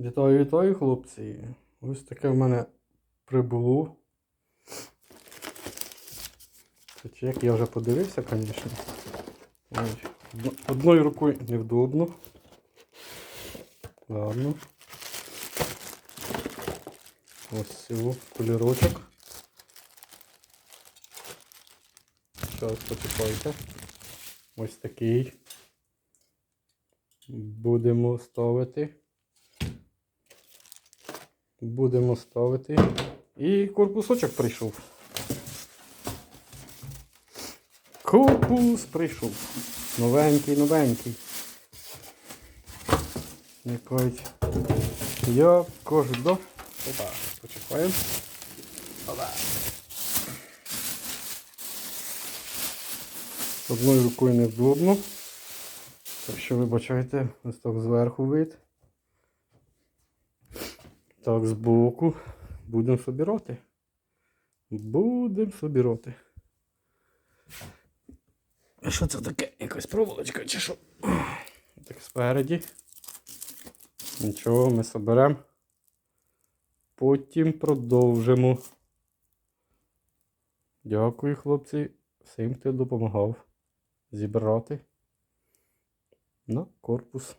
Вітаю, вітаю, хлопці. Ось таке в мене прибуло. Хоч як я вже подивився, звісно. Одною рукою невдобно. Ладно. Ось цього кольорочок. Зараз почекайте. Ось такий. Будемо ставити. Будемо ставити. І корпусочок прийшов. Корпус прийшов. Новенький, новенький. Якось. Я кажу, да. Опа, почекаємо. Одною рукою невдобно. Так що вибачайте, ось так зверху вид. Так, збоку. Будемо собирати. Будемо собирати. А що це таке? Якась проволочка чи що? Так спереді. Нічого, ми соберемо. Потім продовжимо. Дякую, хлопці, всім, хто допомагав зібрати на корпус.